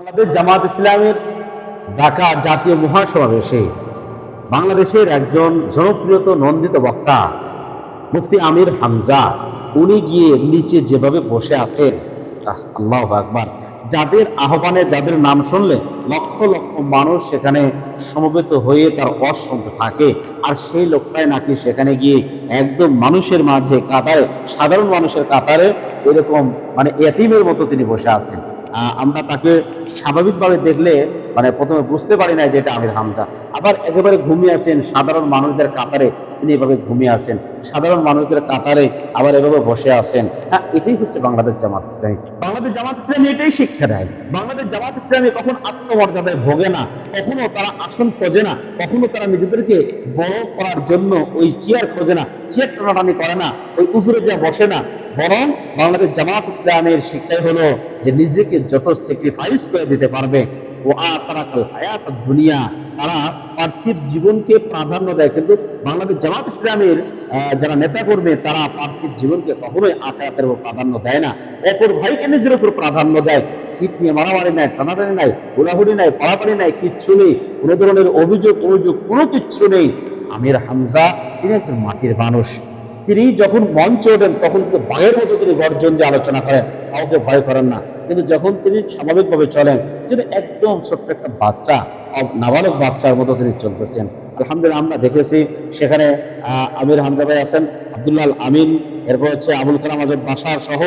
বাংলাদেশ জামাত ইসলামের ঢাকা জাতীয় মহাসমাবেশে বাংলাদেশের একজন জনপ্রিয়ত নন্দিত বক্তা, মুফতি আমির হামজা, উনি গিয়ে নিচে যেভাবে বসে আছেন আল্লাহ আকবার, যাদের আহ্বানে যাদের নাম শুনলে লক্ষ লক্ষ মানুষ সেখানে সমবেত হয়ে তার শুনতে থাকে, আর সেই লোকটাই নাকি সেখানে গিয়ে একদম মানুষের মাঝে কাতারে, সাধারণ মানুষের কাতারে এরকম মানে এতিমের মতো তিনি বসে আছেন। আমরা তাকে স্বাভাবিকভাবে দেখলে মানে প্রথমে বুঝতে পারি না যে এটা আমির হামজা। আবার একেবারে ঘুমিয়ে আছেন সাধারণ মানুষদের কাতারে তিনি এভাবে ঘুমিয়ে আছেন সাধারণ মানুষদের কাতারে আবার এভাবে বসে আছেন হ্যাঁ এটাই হচ্ছে বাংলাদেশ জামাত ইসলামী। বাংলাদেশ জামাত ইসলামী এটাই শিক্ষা দেয়। বাংলাদেশ জামাত ইসলামী কখন আত্মমর্যাদায় ভোগে না, কখনো তারা আসন খোঁজে না, কখনো তারা নিজেদেরকে বড় করার জন্য ওই চেয়ার খোঁজে না, চেয়ার টানাটানি করে না, ওই উপরে যা বসে না। বরং বাংলাদেশ জামাত ইসলামের শিক্ষাই হলো যে নিজেকে যত স্যাক্রিফাইস করে দিতে পারবে হায়াত দুনিয়া, তারা পার্থিব জীবনকে প্রাধান্য দেয়। কিন্তু বাংলাদেশ জামাত ইসলামের যারা নেতা করবে তারা পার্থিব জীবনকে কখনোই আখায়াতের উপর প্রাধান্য দেয় না। অপর ভাইকে নিজের উপর প্রাধান্য দেয়। সিট নিয়ে মারামারি নাই, টানাটানি নাই, হুড়াহুড়ি নাই পাড়াপাড়ি নাই, কিচ্ছু নেই। কোনো ধরনের অভিযোগ অভিযোগ কোনো কিচ্ছু নেই। আমির হামজা, তিনি একজন মাটির মানুষ। তিনি যখন মঞ্চে ওঠেন, তখন কিন্তু বাঘের মতো তিনি গর্জন দিয়ে আলোচনা করেন। কাউকে ভয় করেন না। কিন্তু যখন তিনি স্বাভাবিকভাবে চলেন, তিনি একদম ছোট্ট একটা বাচ্চা নাবালক বাচ্চার মতো তিনি চলতেছেন। আলহামদুলিল্লাহ আমরা দেখেছি সেখানে আমির হামজা ভাই আছেন, আব্দুল্লাহ আমিন, এরপর হচ্ছে আবুল কালাম আজাদ বাসার সহ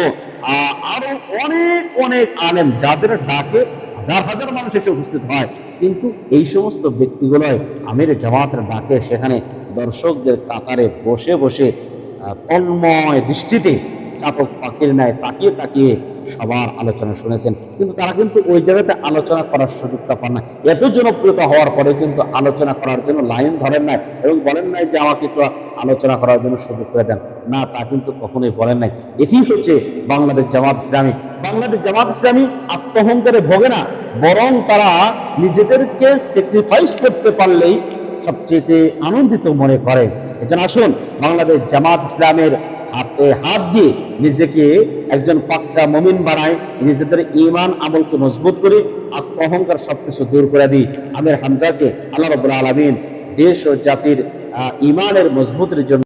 আরও অনেক অনেক আলেম যাদের ডাকে হাজার হাজার মানুষ এসে উপস্থিত হয়। কিন্তু এই সমস্ত ব্যক্তিগুলোয় আমির জামাতের ডাকে সেখানে দর্শকদের কাতারে বসে বসে তন্ময় দৃষ্টিতে চাতক পাখির ন্যায় তাকিয়ে তাকিয়ে সবার আলোচনা শুনেছেন। কিন্তু তারা কিন্তু ওই জায়গাতে আলোচনা করার সুযোগটা পান না। এত জনপ্রিয়তা হওয়ার পরে কিন্তু আলোচনা করার জন্য লাইন ধরেন নাই এবং বলেন নাই যে আমাকে একটু আলোচনা করার জন্য সুযোগ করে দেন। না, তা কিন্তু কখনোই বলেন নাই। এটি হচ্ছে বাংলাদেশ জামাত ইসলামী। বাংলাদেশ জামাত ইসলামী আত্মহংকারে ভোগে না, বরং তারা নিজেদেরকে স্যাক্রিফাইস করতে পারলেই সবচেয়ে আনন্দিত মনে করে। এজন্য আসুন, বাংলাদেশ জামাত ইসলামের হাতে দিয়ে নিজেকে একজন পাক্কা মমিন বানায় নিজেদের ইমান আমলকে মজবুত করে আত্ম অহংকার সবকিছু দূর করে দিই। আমির হামজাকে আল্লাহ রবুল্লা আলমিন দেশ ও জাতির ইমানের মজবুতের জন্য